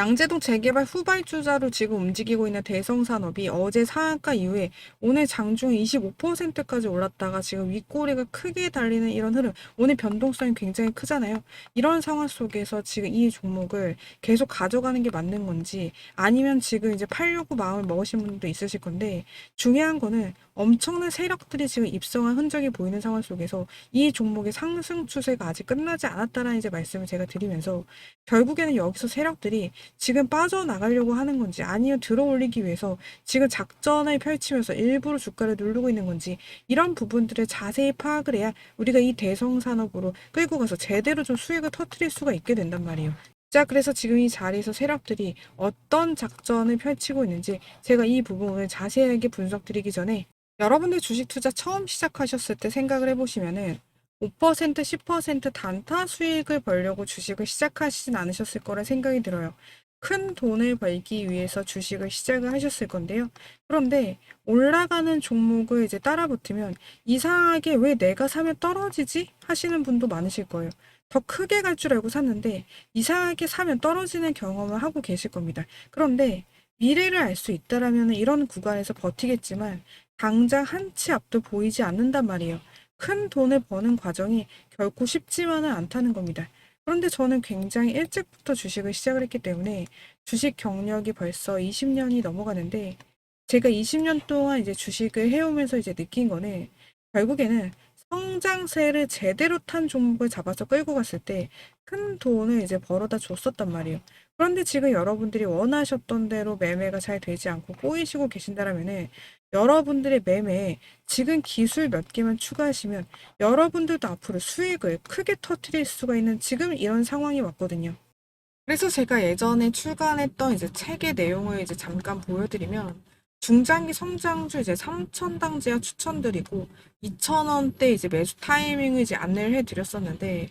양재동 재개발 후발주자로 지금 움직이고 있는 대성산업이 어제 상한가 이후에 오늘 장중 25%까지 올랐다가 지금 윗꼬리가 크게 달리는 이런 흐름, 오늘 변동성이 굉장히 크잖아요. 이런 상황 속에서 지금 이 종목을 계속 가져가는 게 맞는 건지 아니면 지금 이제 팔려고 마음을 먹으신 분도 있으실 건데 중요한 거는 엄청난 세력들이 지금 입성한 흔적이 보이는 상황 속에서 이 종목의 상승 추세가 아직 끝나지 않았다라는 이제 말씀을 제가 드리면서 결국에는 여기서 세력들이 지금 빠져나가려고 하는 건지 아니면 들어 올리기 위해서 지금 작전을 펼치면서 일부러 주가를 누르고 있는 건지 이런 부분들을 자세히 파악을 해야 우리가 이 대성 산업으로 끌고 가서 제대로 좀 수익을 터트릴 수가 있게 된단 말이에요. 자, 그래서 지금 이 자리에서 세력들이 어떤 작전을 펼치고 있는지 제가 이 부분을 자세하게 분석드리기 전에 여러분들 주식 투자 처음 시작하셨을 때 생각을 해보시면은 5% 10% 단타 수익을 벌려고 주식을 시작하시진 않으셨을 거라 생각이 들어요. 큰 돈을 벌기 위해서 주식을 시작을 하셨을 건데요. 그런데 올라가는 종목을 이제 따라 붙으면 이상하게 왜 내가 사면 떨어지지? 하시는 분도 많으실 거예요. 더 크게 갈 줄 알고 샀는데 이상하게 사면 떨어지는 경험을 하고 계실 겁니다. 그런데 미래를 알 수 있다라면 이런 구간에서 버티겠지만 당장 한 치 앞도 보이지 않는단 말이에요. 큰 돈을 버는 과정이 결코 쉽지만은 않다는 겁니다. 그런데 저는 굉장히 일찍부터 주식을 시작을 했기 때문에 주식 경력이 벌써 20년이 넘어가는데 제가 20년 동안 이제 주식을 해오면서 이제 느낀 거는 결국에는 성장세를 제대로 탄 종목을 잡아서 끌고 갔을 때 큰 돈을 이제 벌어다 줬었단 말이에요. 그런데 지금 여러분들이 원하셨던 대로 매매가 잘 되지 않고 꼬이시고 계신다라면은 여러분들의 매매에 지금 기술 몇 개만 추가하시면 여러분들도 앞으로 수익을 크게 터트릴 수가 있는 지금 이런 상황이 왔거든요. 그래서 제가 예전에 출간했던 이제 책의 내용을 이제 잠깐 보여드리면 중장기 성장주 이제 3천당 제야 추천드리고 2,000원대 이제 매수 타이밍을 이제 안내를 해드렸었는데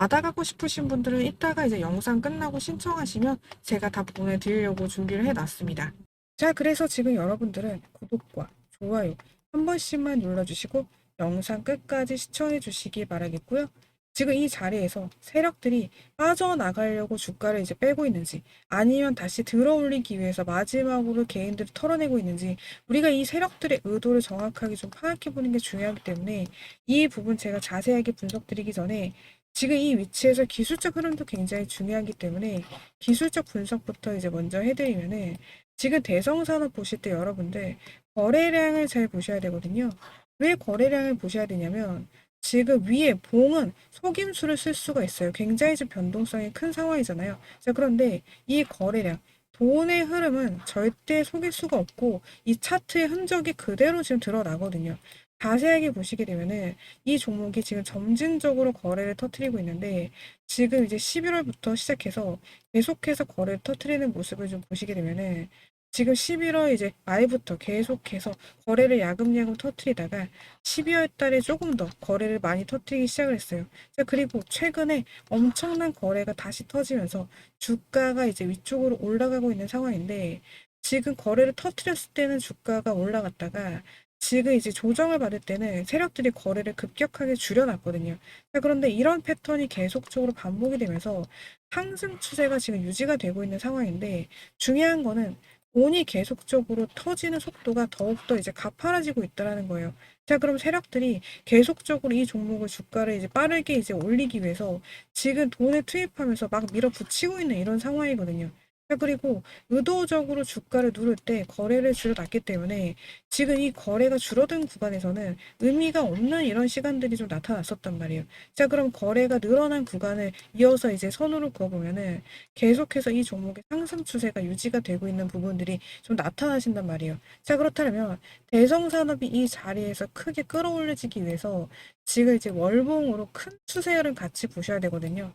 받아가고 싶으신 분들은 이따가 이제 영상 끝나고 신청하시면 제가 다 보내드리려고 준비를 해놨습니다. 자, 그래서 지금 여러분들은 구독과 좋아요 한 번씩만 눌러주시고 영상 끝까지 시청해 주시기 바라겠고요. 지금 이 자리에서 세력들이 빠져나가려고 주가를 이제 빼고 있는지 아니면 다시 들어 올리기 위해서 마지막으로 개인들을 털어내고 있는지 우리가 이 세력들의 의도를 정확하게 좀 파악해 보는 게 중요하기 때문에 이 부분 제가 자세하게 분석드리기 전에 지금 이 위치에서 기술적 흐름도 굉장히 중요하기 때문에 기술적 분석부터 이제 먼저 해드리면은 지금 대성산업 보실 때 여러분들 거래량을 잘 보셔야 되거든요. 왜 거래량을 보셔야 되냐면 지금 위에 봉은 속임수를 쓸 수가 있어요. 굉장히 좀 변동성이 큰 상황이잖아요. 자, 그런데 이 거래량, 돈의 흐름은 절대 속일 수가 없고 이 차트의 흔적이 그대로 지금 드러나거든요. 자세하게 보시게 되면은 이 종목이 지금 점진적으로 거래를 터트리고 있는데 지금 이제 11월부터 시작해서 계속해서 거래를 터트리는 모습을 좀 보시게 되면은 지금 11월 이제 말부터 계속해서 거래를 야금야금 터트리다가 12월 달에 조금 더 거래를 많이 터트리기 시작을 했어요. 자, 그리고 최근에 엄청난 거래가 다시 터지면서 주가가 이제 위쪽으로 올라가고 있는 상황인데 지금 거래를 터트렸을 때는 주가가 올라갔다가 지금 이제 조정을 받을 때는 세력들이 거래를 급격하게 줄여놨거든요. 자, 그런데 이런 패턴이 계속적으로 반복이 되면서 상승 추세가 지금 유지가 되고 있는 상황인데 중요한 거는 돈이 계속적으로 터지는 속도가 더욱더 이제 가파라지고 있다라는 거예요. 자, 그럼 세력들이 계속적으로 이 종목을 주가를 이제 빠르게 이제 올리기 위해서 지금 돈을 투입하면서 막 밀어붙이고 있는 이런 상황이거든요. 자, 그리고 의도적으로 주가를 누를 때 거래를 줄여놨기 때문에 지금 이 거래가 줄어든 구간에서는 의미가 없는 이런 시간들이 좀 나타났었단 말이에요. 자, 그럼 거래가 늘어난 구간을 이어서 이제 선으로 그어보면은 계속해서 이 종목의 상승 추세가 유지가 되고 있는 부분들이 좀 나타나신단 말이에요. 자, 그렇다면 대성산업이 이 자리에서 크게 끌어올려지기 위해서 지금 이제 월봉으로 큰 추세를 같이 보셔야 되거든요.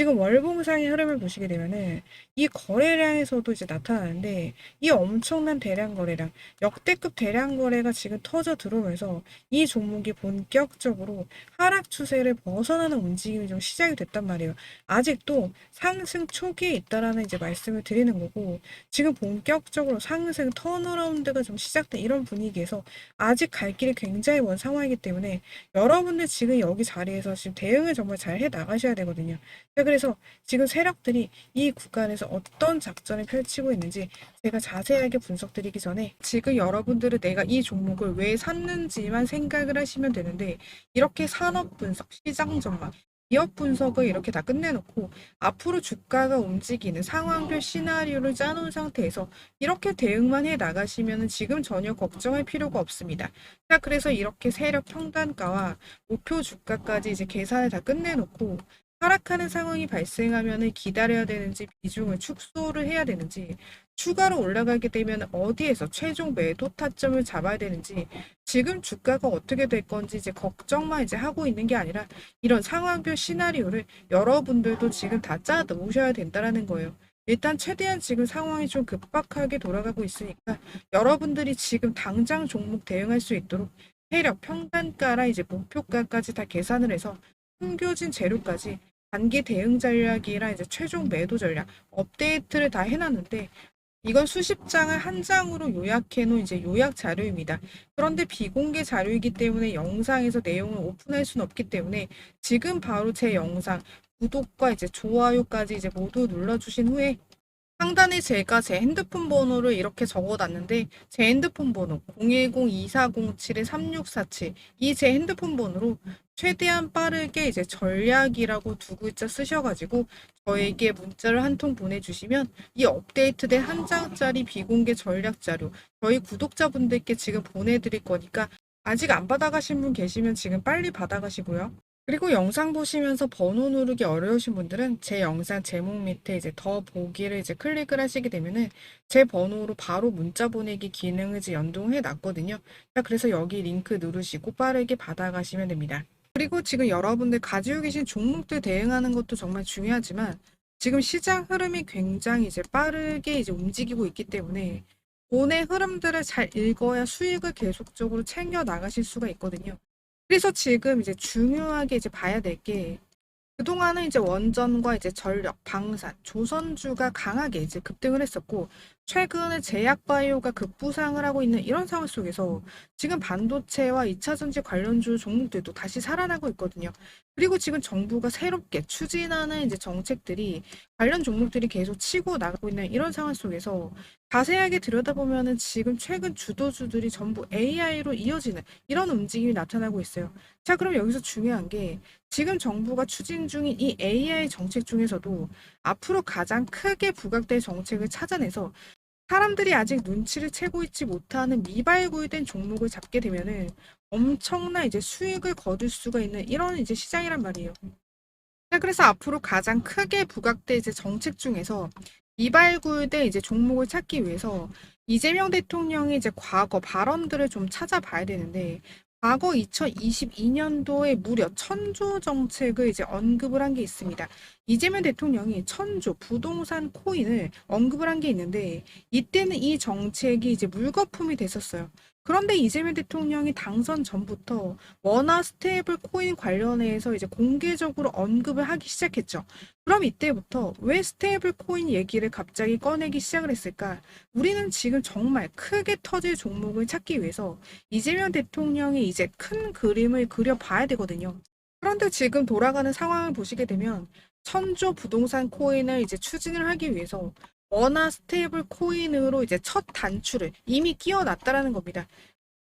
지금 월봉상의 흐름을 보시게 되면은 이 거래량에서도 이제 나타나는데 이 엄청난 대량 거래량, 역대급 대량 거래가 지금 터져 들어오면서 이 종목이 본격적으로 하락 추세를 벗어나는 움직임이 좀 시작이 됐단 말이에요. 아직도 상승 초기에 있다라는 이제 말씀을 드리는 거고 지금 본격적으로 상승 턴어라운드가 좀 시작된 이런 분위기에서 아직 갈 길이 굉장히 먼 상황이기 때문에 여러분들 지금 여기 자리에서 지금 대응을 정말 잘 해 나가셔야 되거든요. 자, 그래서 지금 세력들이 이 구간에서 어떤 작전을 펼치고 있는지 제가 자세하게 분석드리기 전에 지금 여러분들은 내가 이 종목을 왜 샀는지만 생각을 하시면 되는데 이렇게 산업 분석, 시장 전망, 기업 분석을 이렇게 다 끝내놓고 앞으로 주가가 움직이는 상황별 시나리오를 짜놓은 상태에서 이렇게 대응만 해 나가시면 지금 전혀 걱정할 필요가 없습니다. 자, 그래서 이렇게 세력 평단가와 목표 주가까지 이제 계산을 다 끝내놓고 하락하는 상황이 발생하면 기다려야 되는지 비중을 축소를 해야 되는지 추가로 올라가게 되면 어디에서 최종 매도 타점을 잡아야 되는지 지금 주가가 어떻게 될 건지 이제 걱정만 이제 하고 있는 게 아니라 이런 상황별 시나리오를 여러분들도 지금 다 짜 놓으셔야 된다라는 거예요. 일단 최대한 지금 상황이 좀 급박하게 돌아가고 있으니까 여러분들이 지금 당장 종목 대응할 수 있도록 세력 평단가랑 이제 목표가까지 다 계산을 해서 숨겨진 재료까지 단기 대응 전략이랑 이제 최종 매도 전략 업데이트를 다 해놨는데 이건 수십 장을 한 장으로 요약해 놓은 이제 요약 자료입니다. 그런데 비공개 자료이기 때문에 영상에서 내용을 오픈할 수는 없기 때문에 지금 바로 제 영상 구독과 이제 좋아요까지 이제 모두 눌러주신 후에 상단에 제가 제 핸드폰 번호를 이렇게 적어놨는데 제 핸드폰 번호 010-2407-3647 이 제 핸드폰 번호로 최대한 빠르게 이제 전략이라고 두 글자 쓰셔가지고 저에게 문자를 한 통 보내주시면 이 업데이트된 한 장짜리 비공개 전략 자료 저희 구독자분들께 지금 보내드릴 거니까 아직 안 받아가신 분 계시면 지금 빨리 받아가시고요. 그리고 영상 보시면서 번호 누르기 어려우신 분들은 제 영상 제목 밑에 이제 더 보기를 이제 클릭을 하시게 되면은 제 번호로 바로 문자 보내기 기능을 이제 연동해 놨거든요. 자, 그래서 여기 링크 누르시고 빠르게 받아가시면 됩니다. 그리고 지금 여러분들 가지고 계신 종목들 대응하는 것도 정말 중요하지만 지금 시장 흐름이 굉장히 이제 빠르게 이제 움직이고 있기 때문에 돈의 흐름들을 잘 읽어야 수익을 계속적으로 챙겨 나가실 수가 있거든요. 그래서 지금 이제 중요하게 이제 봐야 될 게 그동안은 이제 원전과 이제 전력, 방산, 조선주가 강하게 이제 급등을 했었고 최근에 제약바이오가 급부상을 하고 있는 이런 상황 속에서 지금 반도체와 2차전지 관련주 종목들도 다시 살아나고 있거든요. 그리고 지금 정부가 새롭게 추진하는 이제 정책들이 관련 종목들이 계속 치고 나가고 있는 이런 상황 속에서 자세하게 들여다보면은 지금 최근 주도주들이 전부 AI로 이어지는 이런 움직임이 나타나고 있어요. 자, 그럼 여기서 중요한 게 지금 정부가 추진 중인 이 AI 정책 중에서도 앞으로 가장 크게 부각될 정책을 찾아내서 사람들이 아직 눈치를 채고 있지 못하는 미발굴된 종목을 잡게 되면은 엄청난 이제 수익을 거둘 수가 있는 이런 이제 시장이란 말이에요. 자, 그래서 앞으로 가장 크게 부각될 이제 정책 중에서 미발굴된 이제 종목을 찾기 위해서 이재명 대통령이 이제 과거 발언들을 좀 찾아봐야 되는데 과거 2022년도에 무려 천조 정책을 이제 언급을 한 게 있습니다. 이재명 대통령이 천조 부동산 코인을 언급을 한 게 있는데 이때는 이 정책이 이제 물거품이 됐었어요. 그런데 이재명 대통령이 당선 전부터 원화 스테이블 코인 관련해서 이제 공개적으로 언급을 하기 시작했죠. 그럼 이때부터 왜 스테이블 코인 얘기를 갑자기 꺼내기 시작을 했을까? 우리는 지금 정말 크게 터질 종목을 찾기 위해서 이재명 대통령이 이제 큰 그림을 그려봐야 되거든요. 그런데 지금 돌아가는 상황을 보시게 되면 천조 부동산 코인을 이제 추진을 하기 위해서 원화 스테이블 코인으로 이제 첫 단추를 이미 끼워놨다라는 겁니다.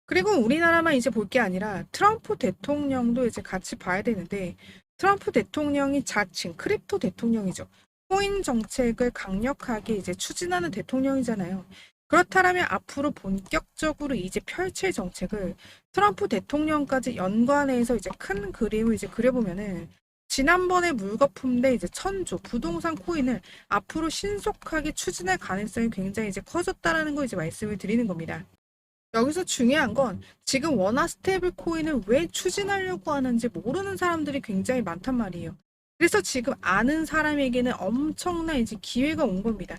그리고 우리나라만 이제 볼 게 아니라 트럼프 대통령도 이제 같이 봐야 되는데 트럼프 대통령이 자칭 크립토 대통령이죠. 코인 정책을 강력하게 이제 추진하는 대통령이잖아요. 그렇다면 앞으로 본격적으로 이제 펼칠 정책을 트럼프 대통령까지 연관해서 이제 큰 그림을 이제 그려보면은 지난번에 물거품 대 이제 천조 부동산 코인을 앞으로 신속하게 추진할 가능성이 굉장히 이제 커졌다라는 거 이제 말씀을 드리는 겁니다. 여기서 중요한 건 지금 원화 스테이블 코인을 왜 추진하려고 하는지 모르는 사람들이 굉장히 많단 말이에요. 그래서 지금 아는 사람에게는 엄청난 이제 기회가 온 겁니다.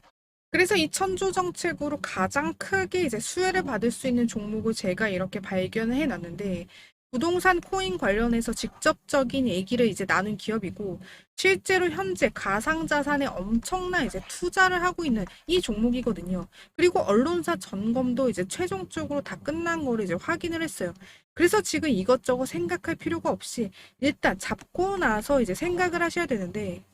그래서 이 천조 정책으로 가장 크게 이제 수혜를 받을 수 있는 종목을 제가 이렇게 발견을 해놨는데 부동산 코인 관련해서 직접적인 얘기를 이제 나눈 기업이고 실제로 현재 가상자산에 엄청난 이제 투자를 하고 있는 이 종목이거든요. 그리고 언론사 점검도 이제 최종적으로 다 끝난 거를 이제 확인을 했어요. 그래서 지금 이것저것 생각할 필요가 없이 일단 잡고 나서 이제 생각을 하셔야 되는데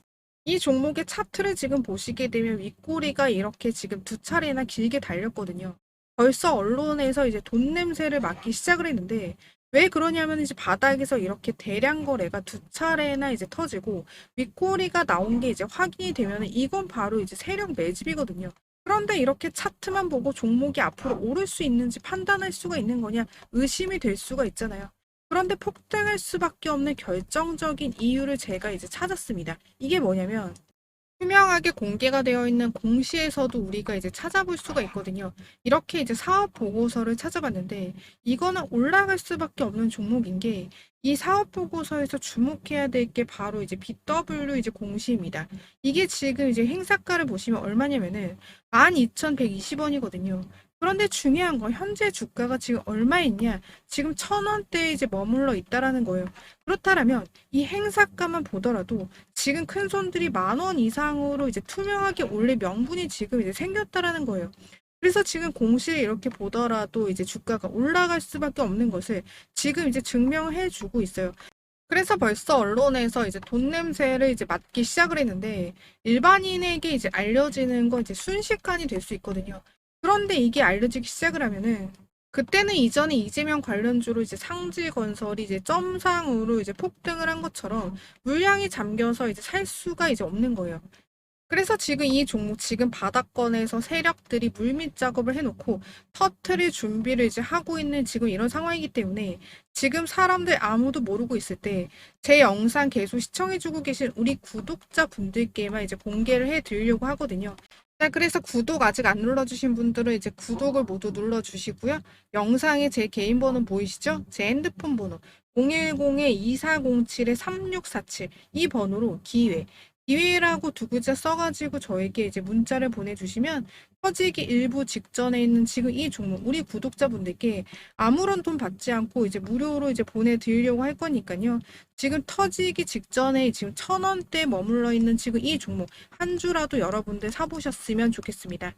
이 종목의 차트를 지금 보시게 되면 윗꼬리가 이렇게 지금 두 차례나 길게 달렸거든요. 벌써 언론에서 이제 돈 냄새를 맡기 시작을 했는데 왜 그러냐면 이제 바닥에서 이렇게 대량 거래가 두 차례나 이제 터지고 윗꼬리가 나온 게 이제 확인이 되면 이건 바로 이제 세력 매집이거든요. 그런데 이렇게 차트만 보고 종목이 앞으로 오를 수 있는지 판단할 수가 있는 거냐 의심이 될 수가 있잖아요. 그런데 폭등할 수밖에 없는 결정적인 이유를 제가 이제 찾았습니다. 이게 뭐냐면 투명하게 공개가 되어 있는 공시에서도 우리가 이제 찾아볼 수가 있거든요. 이렇게 이제 사업 보고서를 찾아봤는데 이거는 올라갈 수밖에 없는 종목인 게 이 사업 보고서에서 주목해야 될 게 바로 이제 BW 이제 공시입니다. 이게 지금 이제 행사가를 보시면 얼마냐면은 12,120원이거든요. 그런데 중요한 건 현재 주가가 지금 얼마 있냐? 지금 천 원대에 이제 머물러 있다라는 거예요. 그렇다면 이 행사가만 보더라도 지금 큰 손들이 만 원 이상으로 이제 투명하게 올릴 명분이 지금 이제 생겼다라는 거예요. 그래서 지금 공시에 이렇게 보더라도 이제 주가가 올라갈 수밖에 없는 것을 지금 이제 증명해 주고 있어요. 그래서 벌써 언론에서 이제 돈 냄새를 이제 맡기 시작을 했는데 일반인에게 이제 알려지는 건 이제 순식간이 될 수 있거든요. 그런데 이게 알려지기 시작을 하면은 그때는 이전에 이재명 관련주로 이제 상지 건설이 이제 점상으로 이제 폭등을 한 것처럼 물량이 잠겨서 이제 살 수가 이제 없는 거예요. 그래서 지금 이 종목 지금 바닥권에서 세력들이 물밑 작업을 해놓고 터트릴 준비를 이제 하고 있는 지금 이런 상황이기 때문에 지금 사람들 아무도 모르고 있을 때 제 영상 계속 시청해주고 계신 우리 구독자 분들께만 이제 공개를 해드리려고 하거든요. 자, 그래서 구독 아직 안 눌러주신 분들은 이제 구독을 모두 눌러주시고요. 영상에 제 개인 번호 보이시죠? 제 핸드폰 번호 010-2407-3647 이 번호로 기회 기회라고 두 글자 써가지고 저에게 이제 문자를 보내주시면 터지기 일부 직전에 있는 지금 이 종목 우리 구독자분들께 아무런 돈 받지 않고 이제 무료로 이제 보내드리려고 할 거니까요. 지금 터지기 직전에 지금 천 원대 머물러 있는 지금 이 종목 한 주라도 여러분들 사보셨으면 좋겠습니다.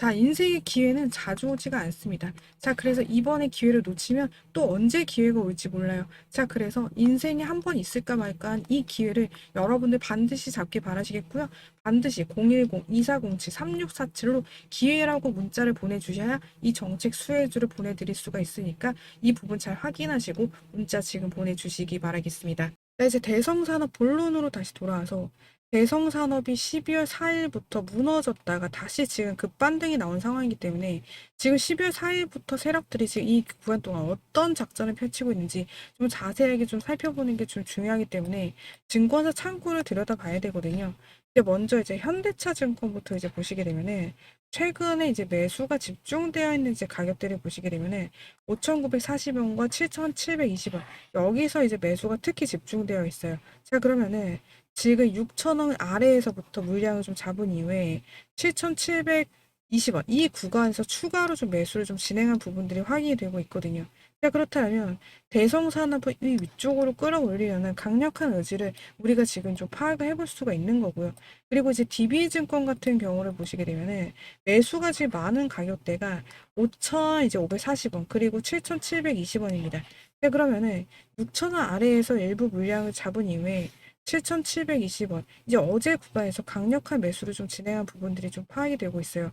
자, 인생의 기회는 자주 오지가 않습니다. 자, 그래서 이번에 기회를 놓치면 또 언제 기회가 올지 몰라요. 자, 그래서 인생에 한 번 있을까 말까 한 이 기회를 여러분들 반드시 잡길 바라시겠고요. 반드시 010-2407-3647로 기회라고 문자를 보내주셔야 이 정책 수혜주를 보내드릴 수가 있으니까 이 부분 잘 확인하시고 문자 지금 보내주시기 바라겠습니다. 자, 이제 대성산업 본론으로 다시 돌아와서 대성 산업이 12월 4일부터 무너졌다가 다시 지금 급반등이 나온 상황이기 때문에 지금 12월 4일부터 세력들이 지금 이 구간 동안 어떤 작전을 펼치고 있는지 좀 자세하게 좀 살펴보는 게 좀 중요하기 때문에 증권사 창구를 들여다봐야 되거든요. 이제 먼저 이제 현대차 증권부터 이제 보시게 되면은 최근에 이제 매수가 집중되어 있는 이제 가격대를 보시게 되면은 5,940원과 7,720원 여기서 이제 매수가 특히 집중되어 있어요. 자 그러면은 지금 6,000원 아래에서부터 물량을 좀 잡은 이후에 7,720원 이 구간에서 추가로 좀 매수를 좀 진행한 부분들이 확인이 되고 있거든요. 자, 그렇다면 대성산업을 이 위쪽으로 끌어올리려는 강력한 의지를 우리가 지금 좀 파악을 해볼 수가 있는 거고요. 그리고 이제 DB증권 같은 경우를 보시게 되면은 매수가 제일 많은 가격대가 5,000 이제 540원 그리고 7,720원입니다. 자, 그러면은 6,000원 아래에서 일부 물량을 잡은 이후에 7,720원. 이제 어제 구간에서 강력한 매수를 좀 진행한 부분들이 좀 파악이 되고 있어요.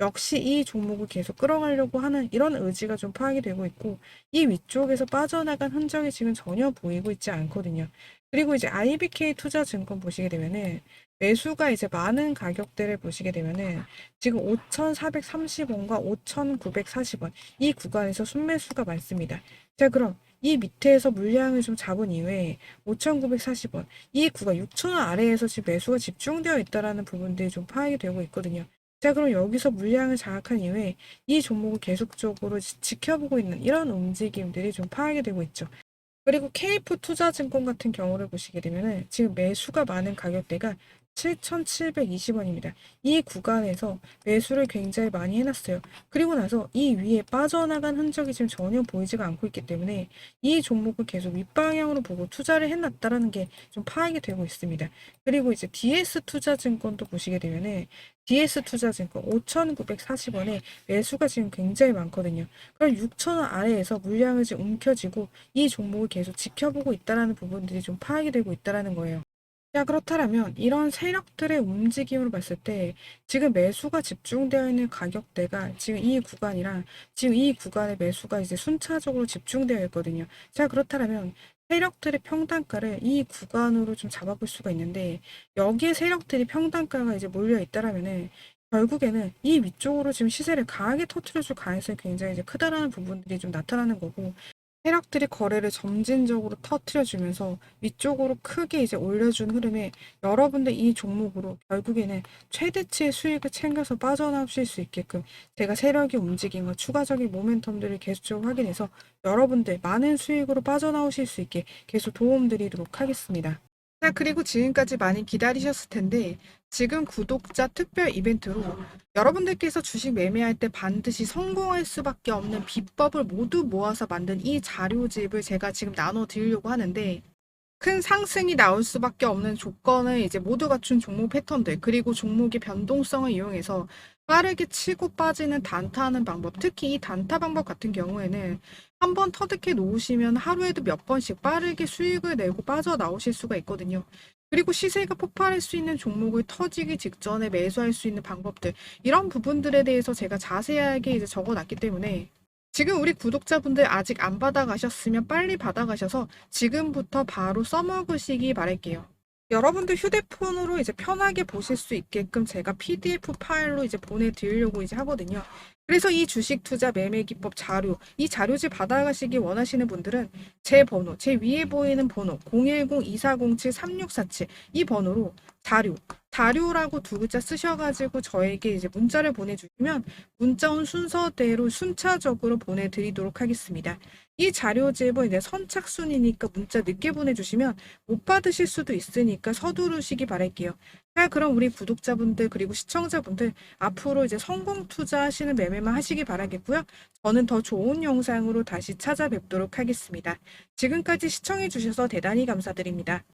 역시 이 종목을 계속 끌어가려고 하는 이런 의지가 좀 파악이 되고 있고, 이 위쪽에서 빠져나간 흔적이 지금 전혀 보이고 있지 않거든요. 그리고 이제 IBK 투자 증권 보시게 되면은, 매수가 이제 많은 가격대를 보시게 되면은, 지금 5,430원과 5,940원, 이 구간에서 순매수가 많습니다. 자, 그럼 이 밑에서 물량을 좀 잡은 이후에 5,940원, 이 구간 6,000원 아래에서 지금 매수가 집중되어 있다라는 부분들이 좀 파악이 되고 있거든요. 자, 그럼 여기서 물량을 장악한 이후에 이 종목을 계속적으로 지- 지켜보고 있는 이런 움직임들이 좀 파악이 되고 있죠. 그리고 KF 투자증권 같은 경우를 보시게 되면은 지금 매수가 많은 가격대가 7,720원입니다. 이 구간에서 매수를 굉장히 많이 해놨어요. 그리고 나서 이 위에 빠져나간 흔적이 지금 전혀 보이지가 않고 있기 때문에 이 종목을 계속 윗방향으로 보고 투자를 해놨다라는 게 좀 파악이 되고 있습니다. 그리고 이제 DS 투자증권도 보시게 되면은 DS 투자증권 5,940원에 매수가 지금 굉장히 많거든요. 그럼 6,000원 아래에서 물량을 지금 움켜쥐고 이 종목을 계속 지켜보고 있다라는 부분들이 좀 파악이 되고 있다라는 거예요. 자, 그렇다면 이런 세력들의 움직임으로 봤을 때 지금 매수가 집중되어 있는 가격대가 지금 이 구간이랑 지금 이 구간의 매수가 이제 순차적으로 집중되어 있거든요. 자, 그렇다면 세력들의 평단가를 이 구간으로 좀 잡아볼 수가 있는데 여기에 세력들이 평단가가 이제 몰려 있다라면은 결국에는 이 위쪽으로 지금 시세를 강하게 터트려줄 가능성이 굉장히 이제 크다라는 부분들이 좀 나타나는 거고 세력들이 거래를 점진적으로 터트려주면서 위쪽으로 크게 이제 올려준 흐름에 여러분들 이 종목으로 결국에는 최대치의 수익을 챙겨서 빠져나오실 수 있게끔 제가 세력이 움직임과 추가적인 모멘텀들을 계속적으로 확인해서 여러분들 많은 수익으로 빠져나오실 수 있게 계속 도움드리도록 하겠습니다. 자, 그리고 지금까지 많이 기다리셨을 텐데 지금 구독자 특별 이벤트로 여러분들께서 주식 매매할 때 반드시 성공할 수밖에 없는 비법을 모두 모아서 만든 이 자료집을 제가 지금 나눠 드리려고 하는데 큰 상승이 나올 수밖에 없는 조건을 이제 모두 갖춘 종목 패턴들 그리고 종목의 변동성을 이용해서 빠르게 치고 빠지는 단타하는 방법 특히 이 단타 방법 같은 경우에는 한 번 터득해 놓으시면 하루에도 몇 번씩 빠르게 수익을 내고 빠져나오실 수가 있거든요. 그리고 시세가 폭발할 수 있는 종목을 터지기 직전에 매수할 수 있는 방법들 이런 부분들에 대해서 제가 자세하게 이제 적어놨기 때문에 지금 우리 구독자분들 아직 안 받아가셨으면 빨리 받아가셔서 지금부터 바로 써먹으시기 바랄게요. 여러분들 휴대폰으로 이제 편하게 보실 수 있게끔 제가 PDF 파일로 이제 보내드리려고 이제 하거든요. 그래서 이 주식 투자 매매 기법 자료, 이 자료집 받아가시기 원하시는 분들은 제 번호, 제 위에 보이는 번호 010-2407-3647 이 번호로 자료, 자료라고 두 글자 쓰셔가지고 저에게 이제 문자를 보내주시면 문자 온 순서대로 순차적으로 보내드리도록 하겠습니다. 이 자료집은 이제 선착순이니까 문자 늦게 보내주시면 못 받으실 수도 있으니까 서두르시기 바랄게요. 자, 그럼 우리 구독자분들 그리고 시청자분들 앞으로 이제 성공 투자하시는 매매만 하시기 바라겠고요. 저는 더 좋은 영상으로 다시 찾아뵙도록 하겠습니다. 지금까지 시청해 주셔서 대단히 감사드립니다.